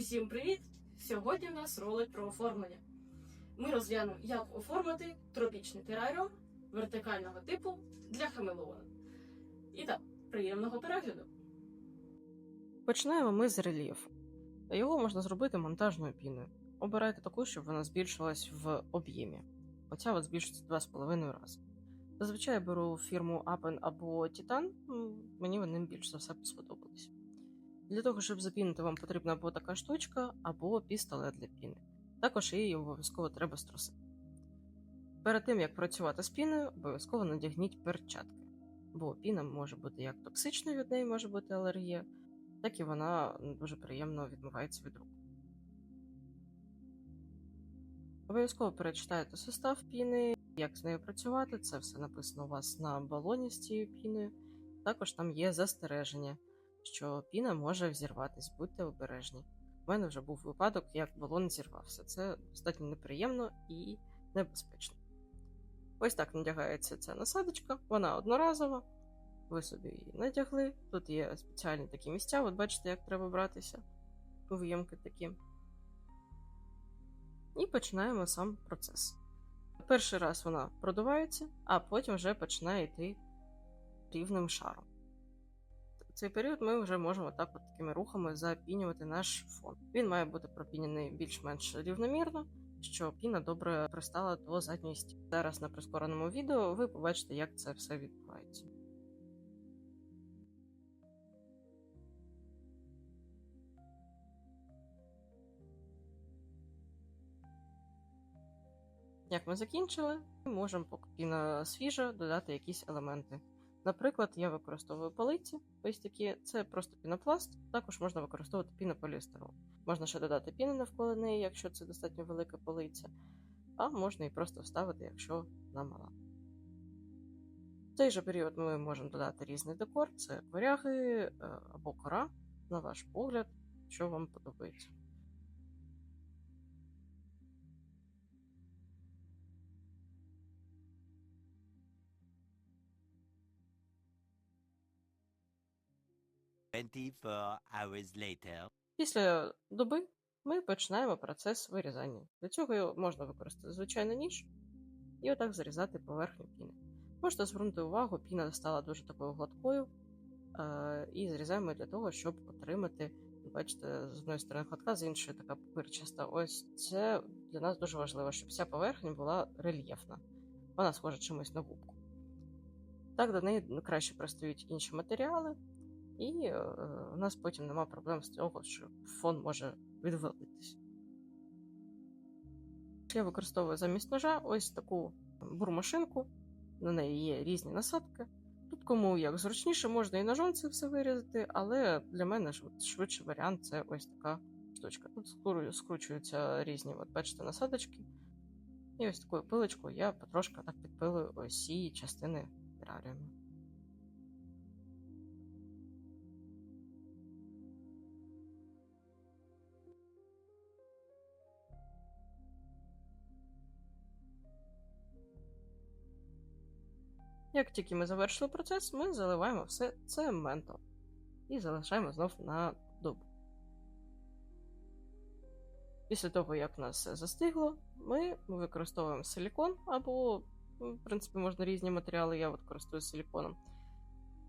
Усім привіт! Сьогодні в нас ролик про оформлення. Ми розглянемо, як оформити тропічний тераріум вертикального типу для хамелеона. І так, приємного перегляду! Починаємо ми з рельєфу. Його можна зробити монтажною піною. Обирайте таку, щоб вона збільшилась в об'ємі. Оця от збільшиться 2,5 рази. Зазвичай я беру фірму Appen або Titan, мені вони більш за все сподобались. Для того, щоб запінити, вам потрібна або така штучка, або пістолет для піни. Також її обов'язково треба струсити. Перед тим, як працювати з піною, обов'язково надягніть перчатки, бо піна може бути як токсичною, від неї може бути алергія, так і вона дуже приємно відмивається від рук. Обов'язково перечитайте состав піни, як з нею працювати. Це все написано у вас на балоні з цією піною. Також там є застереження, що піна може взірватись, будьте обережні. У мене вже був випадок, як балон зірвався. Це достатньо неприємно і небезпечно. Ось так надягається ця насадочка, вона одноразова. Ви собі її надягли. Тут є спеціальні такі місця, от бачите, як треба братися. Виємки такі. І починаємо сам процес. Перший раз вона продувається, а потім вже починає йти рівним шаром. Цей період ми вже можемо так от такими рухами запінювати наш фон. Він має бути пропінений більш-менш рівномірно, щоб піна добре пристала до задньої стіни. Зараз на прискореному відео ви побачите, як це все відбувається. Як ми закінчили, ми можемо, поки піна свіжа, додати якісь елементи. Наприклад, я використовую полиці, ось такі, це просто пінопласт, також можна використовувати пінополістирол. Можна ще додати піни навколо неї, якщо це достатньо велика полиця, а можна і просто вставити, якщо вона мала. В цей же період ми можемо додати різний декор, це варяги е, або кора, на ваш погляд, що вам подобається. Після доби ми починаємо процес вирізання. Для цього можна використати звичайний ніж і отак зарізати поверхню піни. Можете звернути увагу, піна стала дуже такою гладкою, е- і зрізаємо для того, щоб отримати, бачите, з одної сторони гладка, з іншої така пупирчаста. Ось це для нас дуже важливо, щоб вся поверхня була рельєфна. Вона схожа чимось на губку. Так до неї краще пристають інші матеріали, і е, у нас потім нема проблем з цього, що фон може відвалитись. Я використовую замість ножа ось таку бурмашинку, на неї є різні насадки. Тут кому як зручніше, можна і ножом це все вирізати, але для мене швидший варіант це ось така штучка. Тут скручуються різні, от бачите, насадочки. І ось такою пилочкою я потрошки так підпилую ось ці частини тераріуму. Як тільки ми завершили процес, ми заливаємо все цементом і залишаємо знов на добу. Після того, як у нас все застигло, ми використовуємо силікон або, в принципі, можна різні матеріали, я от користуюсь силіконом,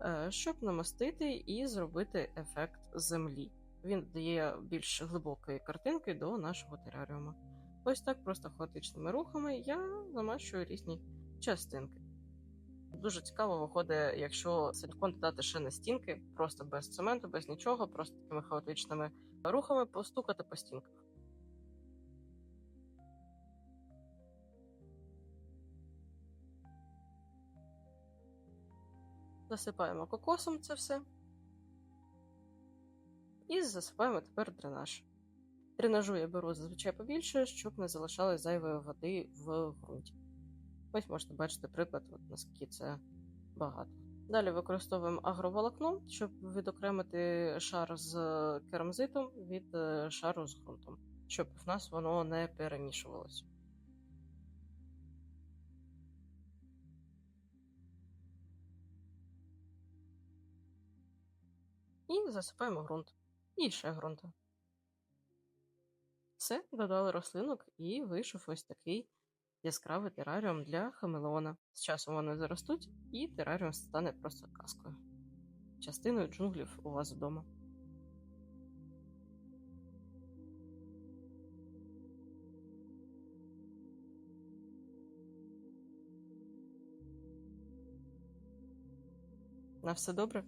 е, щоб намастити і зробити ефект землі. Він дає більш глибокої картинки до нашого тераріуму. Ось так просто хаотичними рухами я намащую різні частинки. Дуже цікаво виходить, якщо силікон додати ще на стінки, просто без цементу, без нічого, просто такими хаотичними рухами постукати по стінках. Засипаємо кокосом це все. І засипаємо тепер дренаж. Дренажу я беру зазвичай побільше, щоб не залишалось зайвої води в ґрунті. Ось можете бачити приклад, от наскільки це багато. Далі використовуємо агроволокно, щоб відокремити шар з керамзитом від е, шару з ґрунтом, щоб в нас воно не перемішувалося. І засипаємо ґрунт. І ще ґрунту. Все, додали рослинок і вийшов ось такий яскравий тераріум для хамелеона. З часом вони заростуть, і тераріум стане просто казкою. Частиною джунглів у вас вдома. На все добре?